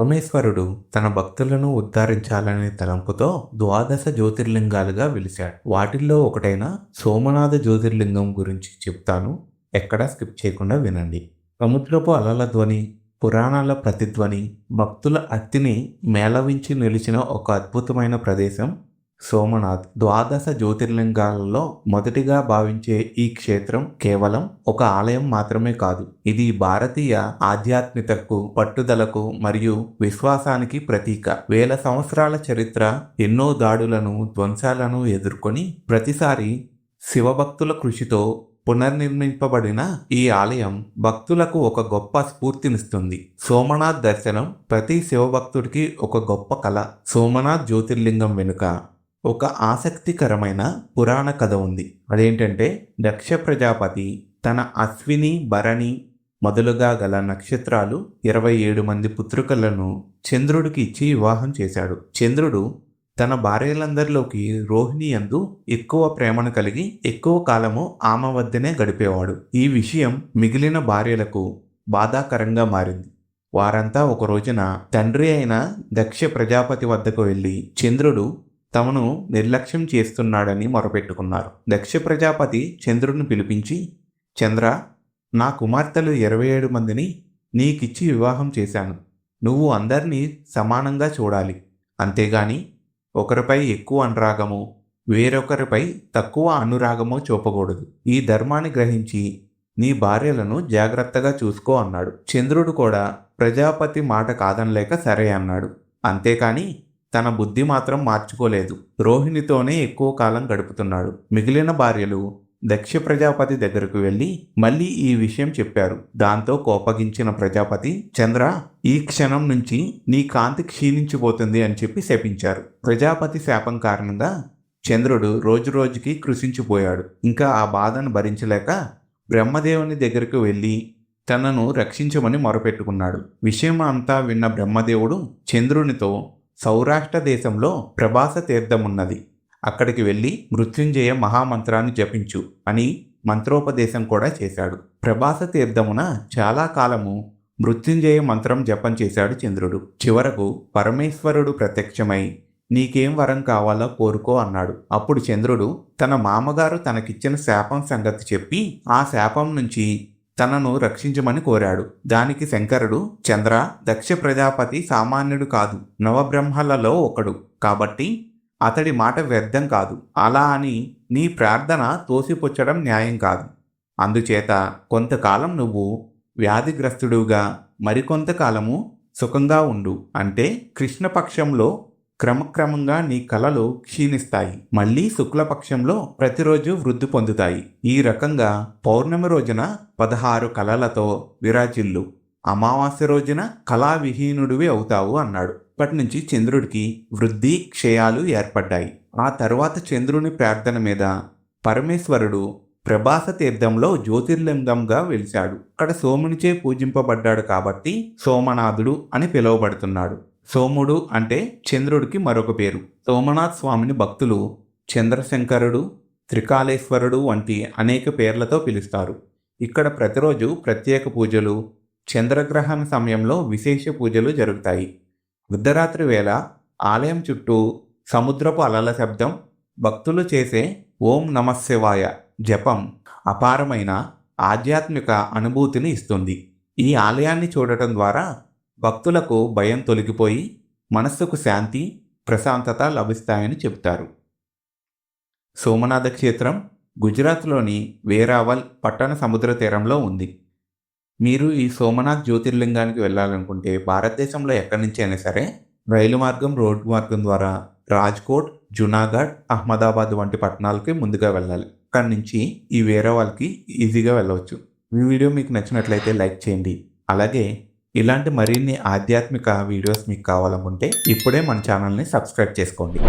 సోమేశ్వరుడు తన భక్తులను ఉద్ధరించాలనే తలంపుతో ద్వాదశ జ్యోతిర్లింగాలుగా వెలిశాడు. వాటిల్లో ఒకటైన సోమనాథ జ్యోతిర్లింగం గురించి చెప్తాను. ఎక్కడా స్కిప్ చేయకుండా వినండి. సముద్రపు అలల ధ్వని పురాణాల ప్రతిధ్వని భక్తుల అత్తిని మేళవించి నిలిచిన ఒక అద్భుతమైన ప్రదేశం సోమనాథ్ ద్వాదశ జ్యోతిర్లింగాలలో మొదటిగా భావించే ఈ క్షేత్రం కేవలం ఒక ఆలయం మాత్రమే కాదు. ఇది భారతీయ ఆధ్యాత్మికతకు పట్టుదలకు మరియు విశ్వాసానికి ప్రతీక. వేల సంవత్సరాల చరిత్ర ఎన్నో దాడులను ధ్వంసాలను ఎదుర్కొని ప్రతిసారి శివభక్తుల కృషితో పునర్నిర్మింపబడిన ఈ ఆలయం భక్తులకు ఒక గొప్ప స్ఫూర్తినిస్తుంది. సోమనాథ్ దర్శనం ప్రతి శివభక్తుడికి ఒక గొప్ప కళ. సోమనాథ్ జ్యోతిర్లింగం వెనుక ఒక ఆసక్తికరమైన పురాణ కథ ఉంది. అదేంటంటే దక్ష ప్రజాపతి తన అశ్విని భరణి మొదలుగా గల నక్షత్రాలు ఇరవై ఏడు మంది పుత్రికలను చంద్రుడికి ఇచ్చి వివాహం చేశాడు. చంద్రుడు తన భార్యలందరిలోకి రోహిణి అందు ఎక్కువ ప్రేమను కలిగి ఎక్కువ కాలము ఆమె వద్దనే గడిపేవాడు. ఈ విషయం మిగిలిన భార్యలకు బాధాకరంగా మారింది. వారంతా ఒక రోజున తండ్రి అయిన దక్ష ప్రజాపతి వద్దకు వెళ్ళి చంద్రుడు తమను నిర్లక్ష్యం చేస్తున్నాడని మొరపెట్టుకున్నారు. దక్ష ప్రజాపతి చంద్రుడిని పిలిపించి చంద్ర నా కుమార్తెలు ఇరవై ఏడు మందిని నీకిచ్చి వివాహం చేశాను. నువ్వు అందరినీ సమానంగా చూడాలి. అంతేగాని ఒకరిపై ఎక్కువ అనురాగము వేరొకరిపై తక్కువ అనురాగము చూపకూడదు. ఈ ధర్మాన్ని గ్రహించి నీ భార్యలను జాగ్రత్తగా చూసుకో అన్నాడు. చంద్రుడు కూడా ప్రజాపతి మాట కాదనలేక సరే అన్నాడు. అంతేకాని తన బుద్ధి మాత్రం మార్చుకోలేదు. రోహిణితోనే ఎక్కువ కాలం గడుపుతున్నాడు. మిగిలిన భార్యలు దక్ష ప్రజాపతి దగ్గరకు వెళ్ళి మళ్ళీ ఈ విషయం చెప్పారు. దాంతో కోపగించిన ప్రజాపతి చంద్ర ఈ క్షణం నుంచి నీ కాంతి క్షీణించిపోతుంది అని చెప్పి శపించారు. ప్రజాపతి శాపం కారణంగా చంద్రుడు రోజు రోజుకి కృషించిపోయాడు ఇంకా ఆ బాధను భరించలేక బ్రహ్మదేవుని దగ్గరకు వెళ్ళి తనను రక్షించమని మొరపెట్టుకున్నాడు. విషయం అంతా విన్న బ్రహ్మదేవుడు చంద్రునితో సౌరాష్ట్ర దేశంలో ప్రభాస తీర్థమున్నది. అక్కడికి వెళ్ళి మృత్యుంజయ మహామంత్రాన్ని జపించు అని మంత్రోపదేశం కూడా చేశాడు. ప్రభాస తీర్థమున చాలా కాలము మృత్యుంజయ మంత్రం జపం చేశాడు చంద్రుడు. చివరకు పరమేశ్వరుడు ప్రత్యక్షమై నీకేం వరం కావాలో కోరుకో అన్నాడు. అప్పుడు చంద్రుడు తన మామగారు తనకిచ్చిన శాపం సంగతి చెప్పి ఆ శాపం నుంచి తనను రక్షించమని కోరాడు. దానికి శంకరుడు చంద్ర దక్ష ప్రజాపతి సామాన్యుడు కాదు నవబ్రహ్మలలో ఒకడు. కాబట్టి అతడి మాట వ్యర్థం కాదు. అలా అని నీ ప్రార్థన తోసిపుచ్చడం న్యాయం కాదు. అందుచేత కొంతకాలం నువ్వు వ్యాధిగ్రస్తుడుగా మరికొంతకాలము సుఖంగా ఉండు. అంటే కృష్ణపక్షంలో క్రమక్రమంగా నీ కళలు క్షీణిస్తాయి. మళ్ళీ శుక్లపక్షంలో ప్రతిరోజు వృద్ధి పొందుతాయి. ఈ రకంగా పౌర్ణమి రోజున పదహారు కళలతో విరాజిల్లు. అమావాస్య రోజున కళావిహీనుడివి అవుతావు అన్నాడు. ఇప్పటి నుంచి చంద్రుడికి వృద్ధి క్షయాలు ఏర్పడ్డాయి. ఆ తర్వాత చంద్రుని ప్రార్థన మీద పరమేశ్వరుడు ప్రభాస తీర్థంలో జ్యోతిర్లింగంగా వెలిశాడు. అక్కడ సోమునిచే పూజింపబడ్డాడు కాబట్టి సోమనాథుడు అని పిలువబడుతున్నాడు. సోముడు అంటే చంద్రుడికి మరొక పేరు. సోమనాథ్ స్వామిని భక్తులు చంద్రశంకరుడు త్రికాళేశ్వరుడు వంటి అనేక పేర్లతో పిలుస్తారు. ఇక్కడ ప్రతిరోజు ప్రత్యేక పూజలు చంద్రగ్రహణ సమయంలో విశేష పూజలు జరుగుతాయి. వృద్ధరాత్రి వేళ ఆలయం చుట్టూ సముద్రపు అలల శబ్దం భక్తులు చేసే ఓం నమశివాయ జపం అపారమైన ఆధ్యాత్మిక అనుభూతిని ఇస్తుంది. ఈ ఆలయాన్ని చూడటం ద్వారా భక్తులకు భయం తొలగిపోయి మనస్సుకు శాంతి ప్రశాంతత లభిస్తాయని చెబుతారు. సోమనాథ క్షేత్రం గుజరాత్లోని వేరావల్ పట్టణ సముద్ర తీరంలో ఉంది. మీరు ఈ సోమనాథ్ జ్యోతిర్లింగానికి వెళ్ళాలనుకుంటే భారతదేశంలో ఎక్కడి నుంచి అయినా సరే రైలు మార్గం రోడ్డు మార్గం ద్వారా రాజ్కోట్ జునాగఢ్ అహ్మదాబాద్ వంటి పట్టణాలకి ముందుగా వెళ్ళాలి. అక్కడి నుంచి ఈ వేరేవాళ్ళకి ఈజీగా వెళ్ళవచ్చు. ఈ వీడియో మీకు నచ్చినట్లయితే లైక్ చేయండి. అలాగే ఇలాంటి మరిన్ని ఆధ్యాత్మిక వీడియోస్ మీకు కావాలనుకుంటే ఇప్పుడే మన ఛానల్ని సబ్స్క్రైబ్ చేసుకోండి.